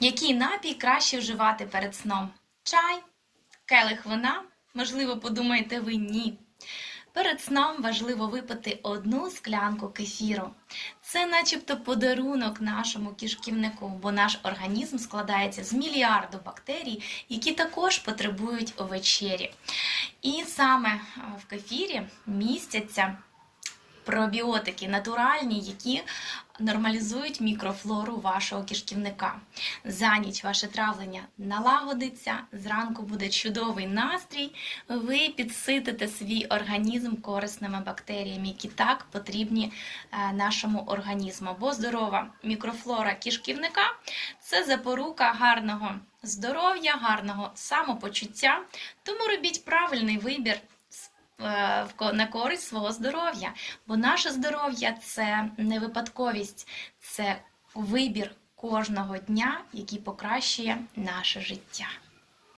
Який напій краще вживати перед сном? Чай, келих вина? Можливо, подумаєте ви ні. Перед сном важливо випити одну склянку кефіру. Це начебто подарунок нашому кишківнику, бо наш організм складається з мільярду бактерій, які також потребують вечері. І саме в кефірі містяться пробіотики натуральні, які нормалізують мікрофлору вашого кишківника. За ніч ваше травлення налагодиться, зранку буде чудовий настрій, ви підситите свій організм корисними бактеріями, які так потрібні е, нашому організму. Бо здорова мікрофлора кишківника це запорука гарного здоров'я, гарного самопочуття. Тому робіть правильний вибір на користь свого здоров'я. Бо наше здоров'я це не випадковість, це вибір кожного дня, який покращує наше життя.